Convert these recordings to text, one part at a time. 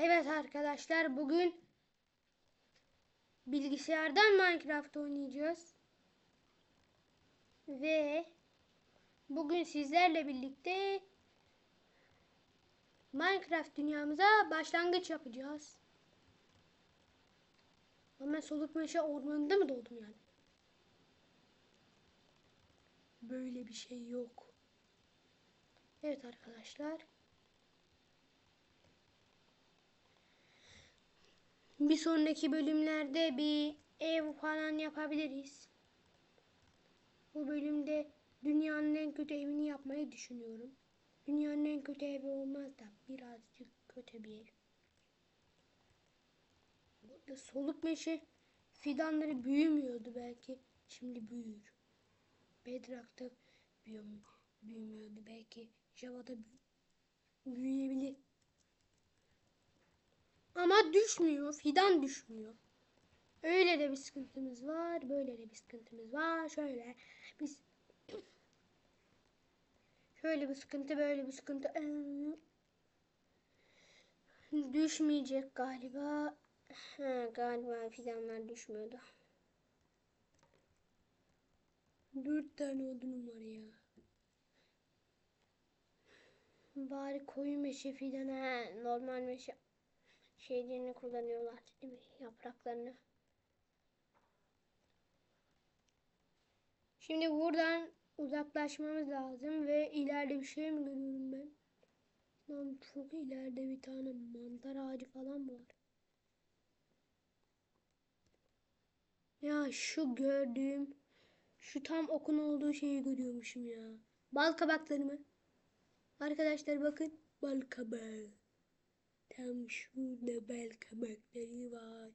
Evet arkadaşlar bugün bilgisayardan Minecraft oynayacağız. Ve bugün sizlerle birlikte Minecraft dünyamıza başlangıç yapacağız. Ama soluk meşe ormanında mı doğdum yani? Böyle bir şey yok. Evet arkadaşlar. Bir sonraki bölümlerde bir ev falan yapabiliriz. Bu bölümde dünyanın en kötü evini yapmayı düşünüyorum. Dünyanın en kötü evi olmaz da birazcık kötü bir ev. Burada soluk meşe fidanları büyümüyordu belki. Şimdi büyür. Bedrock'ta büyüm, büyümüyordu belki. Java'da büyü- büyüyebilir. Ama düşmüyor. Fidan düşmüyor. Öyle de bir sıkıntımız var. Böyle de bir sıkıntımız var. Şöyle biz şöyle bir sıkıntı böyle bir sıkıntı Ee, düşmeyecek galiba. Ha, galiba fidanlar düşmüyordu. Dört tane odunum var ya. Bari koyu meşe fidanı, ha, normal meşe şeylerini kullanıyorlar değil mi? Yapraklarını. Şimdi buradan uzaklaşmamız lazım ve ileride bir şey mi görüyorum ben? Lan çok ileride bir tane mantar ağacı falan var. Ya şu gördüğüm, şu tam okun olduğu şeyi görüyormuşum ya. Bal kabakları mı? Arkadaşlar bakın bal kabağı. Tam şurada bel kabakları var.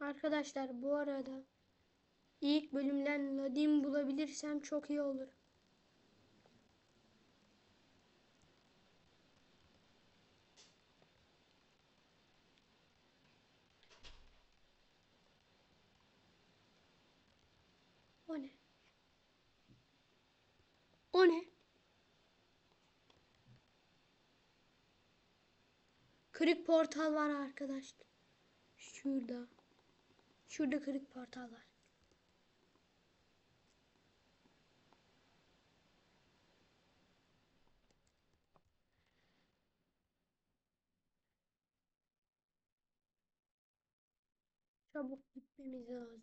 Arkadaşlar bu arada ilk bölümden Ladin bulabilirsem çok iyi olur. O ne? O ne? Kırık portal var arkadaşlar. Şurada. Şurada kırık portal var. Çabuk gitmemiz lazım.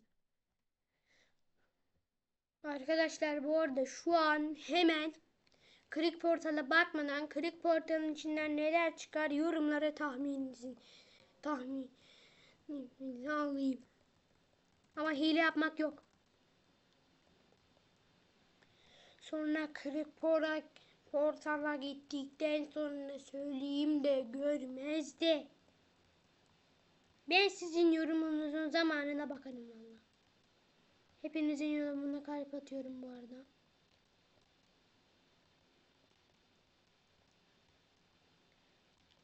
Arkadaşlar bu arada şu an hemen kırık portala bakmadan kırık portalın içinden neler çıkar yorumlara tahmininizi tahmininizi alayım. Ama hile yapmak yok. Sonra kırık portal portala gittikten sonra söyleyeyim de görmez de. Ben sizin yorumunuzun zamanına bakarım. Hepinizin yorumuna kalp atıyorum bu arada.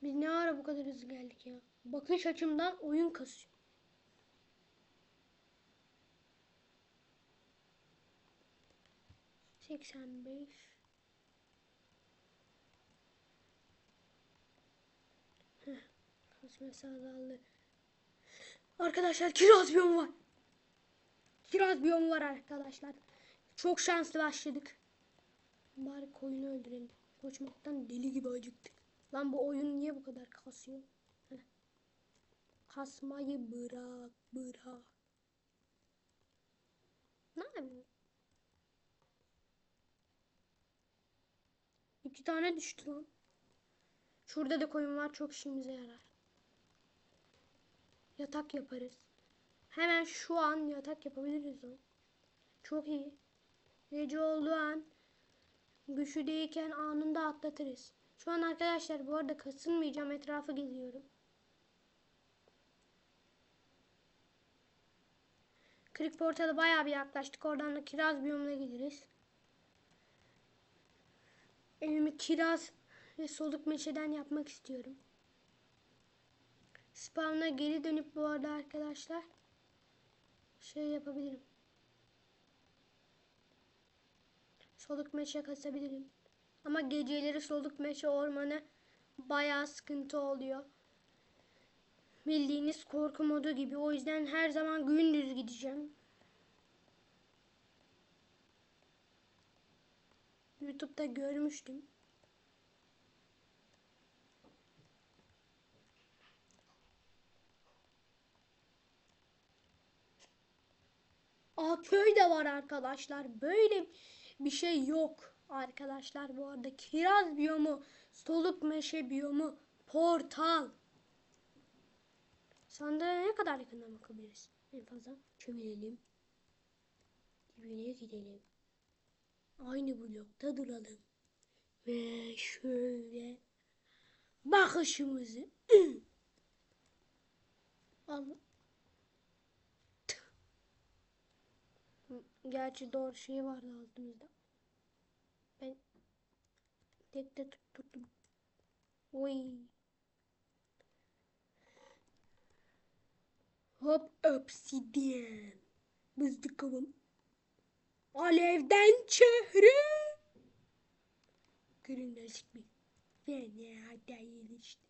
Biz ne ara bu kadar hızlı geldik ya. Bakış açımdan oyun kasıyor. Seksen beş. Kasma sağlığı. Arkadaşlar kiraz biyomu var. Kiraz biyomu var arkadaşlar. Çok şanslı başladık. Bari koyunu öldürelim. Koşmaktan deli gibi acıktık. Lan bu oyun niye bu kadar kasıyor? Heh. Kasmayı bırak, bırak. Ne yapayım? İki tane düştü lan. Şurada da koyun var çok işimize yarar. Yatak yaparız. Hemen şu an yatak yapabiliriz o. Çok iyi. Gece olduğu an güçlüdeyken anında atlatırız. Şu an arkadaşlar bu arada kasılmayacağım etrafı geziyorum. Kırık portalı bayağı bir yaklaştık. Oradan da kiraz biyomuna gideriz. Evimi kiraz ve soluk meşeden yapmak istiyorum. Spawn'a geri dönüp bu arada arkadaşlar şey yapabilirim. Soluk meşe kasabilirim. Ama geceleri soluk meşe ormanı bayağı sıkıntı oluyor. Bildiğiniz korku modu gibi. O yüzden her zaman gündüz gideceğim. YouTube'da görmüştüm. Aa köy de var arkadaşlar. Böyle bir şey yok arkadaşlar bu arada. Kiraz biyomu, soluk meşe biyomu, portal. Sandığa ne kadar yakından bakabiliriz? En fazla çömelelim. Dibine gidelim. Aynı blokta duralım. Ve şöyle bakışımızı al. Gerçi doğru şey vardı altımızda. Ben tekte tutturdum. Oy. Hop obsidian. Bızdık kavun. Alevden çehre. Kırılmaz mi? Fena değil işte.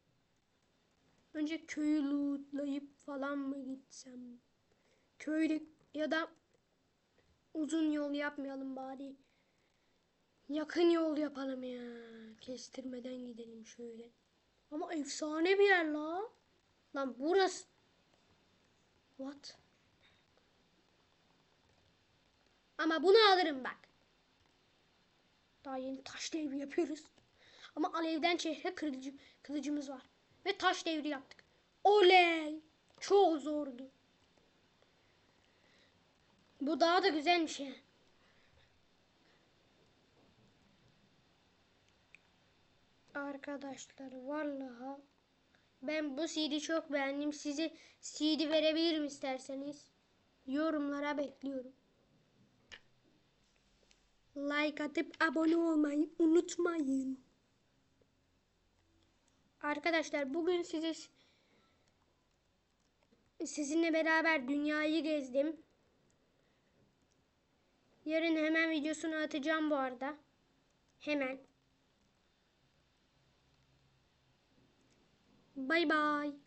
Önce köyü lootlayıp falan mı gitsem? Köyde ya da uzun yol yapmayalım bari. Yakın yol yapalım ya. Kestirmeden gidelim şöyle. Ama efsane bir yer la. Lan burası. What? Ama bunu alırım bak. Daha yeni taş devri yapıyoruz. Ama alevden çehre kılıcı, kılıcımız var. Ve taş devri yaptık. Oley! Çok zordu. Bu daha da güzelmiş ya. Arkadaşlar vallahi ben bu CD çok beğendim. Size CD verebilirim isterseniz. Yorumlara bekliyorum. Like atıp abone olmayı unutmayın. Arkadaşlar bugün size sizinle beraber dünyayı gezdim. Yarın hemen videosunu atacağım bu arada. Hemen. Bay bay.